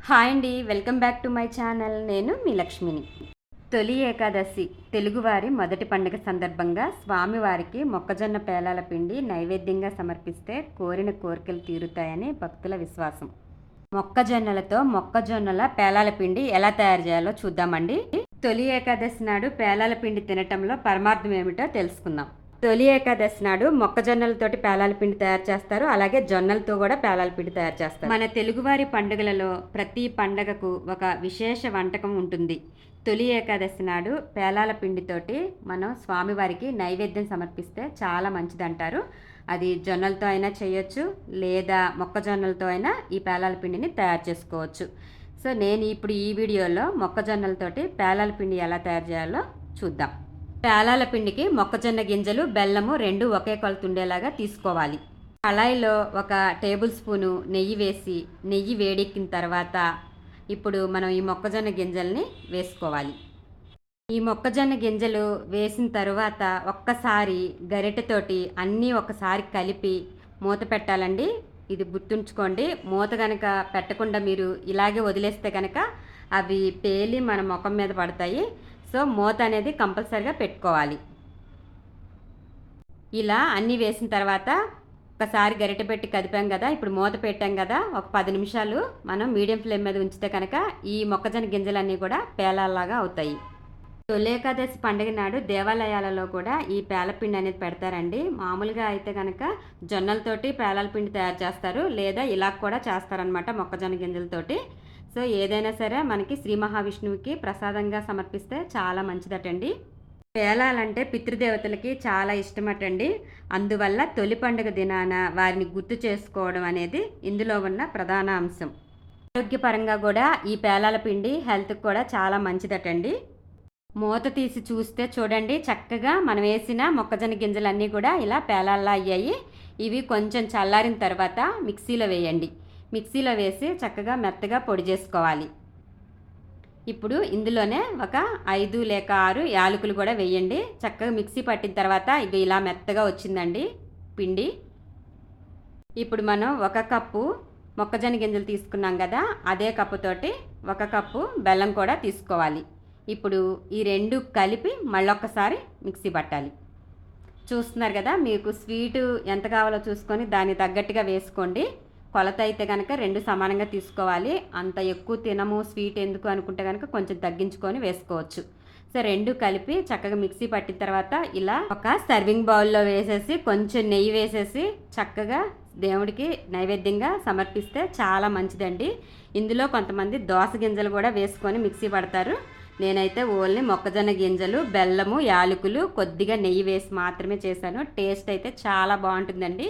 Hi అండి welcome back to my channel. నేను మీ లక్ష్మిని. తొలి ఏకాదశి తెలుగువారి మొదటి పండుగ సందర్భంగా స్వామివారికి మొక్కజొన్న పేలాల పిండి నైవేద్యంగా సమర్పిస్తే కోరిన కోరికలు తీరుతాయని భక్తుల విశ్వాసం. మొక్కజొన్నలతో మొక్కజొన్నల పేలాల పిండి ఎలా తయారు చేయాలో చూద్దామండి. తొలి ఏకాదశి నాడు పేలాల పిండి తినటంలో పరమార్థం ఏమిటో తెలుసుకుందాం. తొలి ఏకాదశి నాడు మొక్కజొన్నలతోటి పేలాల పిండి తయారు చేస్తారు. అలాగే జొన్నలతో కూడా పేలాల పిండి తయారు చేస్తారు. మన తెలుగువారి పండుగలలో ప్రతి పండగకు ఒక విశేష వంటకం ఉంటుంది. తొలి ఏకాదశి నాడు పేలాల పిండితోటి మనం స్వామివారికి నైవేద్యం సమర్పిస్తే చాలా మంచిది అంటారు అది జొన్నలతో అయినా చేయొచ్చు లేదా మొక్కజొన్నలతో అయినా ఈ పేలాల పిండిని తయారు చేసుకోవచ్చు. సో నేను ఇప్పుడు ఈ వీడియోలో మొక్కజొన్నలతోటి పేలాల పిండి ఎలా తయారు చేయాలో చూద్దాం. పేలాల పిండికి మొక్కజొన్న గింజలు బెల్లము రెండు ఒకే కొలత ఉండేలాగా తీసుకోవాలి. కళాయిలో ఒక టేబుల్ స్పూను నెయ్యి వేసి నెయ్యి వేడెక్కిన తర్వాత ఇప్పుడు మనం ఈ మొక్కజొన్న గింజల్ని వేసుకోవాలి. ఈ మొక్కజొన్న గింజలు వేసిన తర్వాత ఒక్కసారి గరిటెతోటి అన్నీ ఒకసారి కలిపి మూత పెట్టాలండి. ఇది గుర్తుంచుకోండి. మూత కనుక పెట్టకుండా మీరు ఇలాగే వదిలేస్తే కనుక అవి పేలి మన ముఖం మీద పడతాయి. సో మూత అనేది కంపల్సరిగా పెట్టుకోవాలి. ఇలా అన్నీ వేసిన తర్వాత ఒకసారి గరిట పెట్టి కదిపాం కదా ఇప్పుడు మూత పెట్టాం కదా ఒక పది నిమిషాలు మనం మీడియం ఫ్లేమ్ మీద ఉంచితే కనుక ఈ మొక్కజొన్న గింజలన్నీ కూడా పేలాల్లాగా అవుతాయి. తొలేకాదశి పండుగ నాడు దేవాలయాలలో కూడా ఈ పేలపిండి అనేది పెడతారండి. మామూలుగా అయితే కనుక జొన్నలతోటి పేలాల పిండి తయారు చేస్తారు లేదా ఇలా కూడా చేస్తారనమాట మొక్కజొన్న గింజలతోటి. సో ఏదైనా సరే మనకి శ్రీ మహావిష్ణువుకి ప్రసాదంగా సమర్పిస్తే చాలా మంచిదటండి. పేలాలంటే పితృదేవతలకి చాలా ఇష్టమటండి. అందువల్ల తొలి పండుగ దినాన వారిని గుర్తు చేసుకోవడం అనేది ఇందులో ఉన్న ప్రధాన అంశం. ఆరోగ్యపరంగా కూడా ఈ పేలాల పిండి హెల్త్కి కూడా చాలా మంచిదటండి. మూత తీసి చూస్తే చూడండి చక్కగా మనం వేసిన మొక్కజొన్న గింజలన్నీ కూడా ఇలా పేలాల్లా అయ్యాయి. ఇవి కొంచెం చల్లారిన తర్వాత మిక్సీలో వేయండి. మిక్సీలో వేసి చక్కగా మెత్తగా పొడి చేసుకోవాలి. ఇప్పుడు ఇందులోనే ఒక ఐదు లేక ఆరు యాలకులు కూడా వేయండి. చక్కగా మిక్సీ పట్టిన తర్వాత ఇవి ఇలా మెత్తగా వచ్చిందండి పిండి. ఇప్పుడు మనం ఒక కప్పు మొక్కజొన్న గింజలు తీసుకున్నాం కదా అదే కప్పుతోటి ఒక కప్పు బెల్లం కూడా తీసుకోవాలి. ఇప్పుడు ఈ రెండు కలిపి మళ్ళొక్కసారి మిక్సీ పట్టాలి. చూస్తున్నారు కదా మీకు స్వీటు ఎంత కావాలో చూసుకొని దాన్ని తగ్గట్టుగా వేసుకోండి. కొలత అయితే కనుక రెండు సమానంగా తీసుకోవాలి. అంత ఎక్కువ తినము స్వీట్ ఎందుకు అనుకుంటే కనుక కొంచెం తగ్గించుకొని వేసుకోవచ్చు. సో రెండు కలిపి చక్కగా మిక్సీ పట్టిన తర్వాత ఇలా ఒక సర్వింగ్ బౌల్లో వేసేసి కొంచెం నెయ్యి వేసేసి చక్కగా దేవుడికి నైవేద్యంగా సమర్పిస్తే చాలా మంచిదండి. ఇందులో కొంతమంది దోస గింజలు కూడా వేసుకొని మిక్సీ పడతారు. నేనైతే ఓన్లీ మొక్కజొన్న గింజలు బెల్లము యాలకులు కొద్దిగా నెయ్యి వేసి మాత్రమే చేశాను. టేస్ట్ అయితే చాలా బాగుంటుందండి.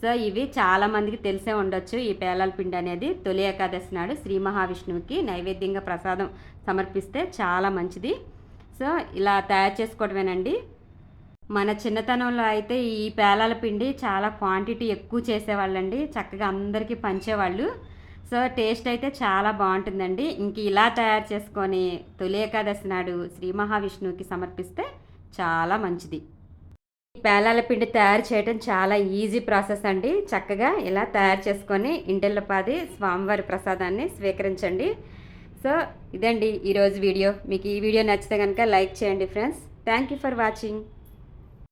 సో ఇవి చాలామందికి తెలిసే ఉండొచ్చు. ఈ పేలాల పిండి అనేది తొలి ఏకాదశి నాడు శ్రీ మహావిష్ణువుకి నైవేద్యంగా ప్రసాదం సమర్పిస్తే చాలా మంచిది. సో ఇలా తయారు చేసుకోవడమేనండి. మన చిన్నతనంలో అయితే ఈ పేలాల పిండి చాలా క్వాంటిటీ ఎక్కువ చేసేవాళ్ళండి. చక్కగా అందరికీ పంచేవాళ్ళు. సో టేస్ట్ అయితే చాలా బాగుంటుందండి. ఇంక ఇలా తయారు చేసుకొని తొలి ఏకాదశి నాడు శ్రీ మహావిష్ణువుకి సమర్పిస్తే చాలా మంచిది. పేలాల పిండి తయారు చేయడం చాలా ఈజీ ప్రాసెస్ అండి. చక్కగా ఇలా తయారు చేసుకొని ఇంటిల్లపాది స్వామివారి ప్రసాదాన్ని స్వీకరించండి. సో ఇదండి ఈరోజు వీడియో. మీకు ఈ వీడియో నచ్చితే కనుక లైక్ చేయండి friends. Thank you for watching.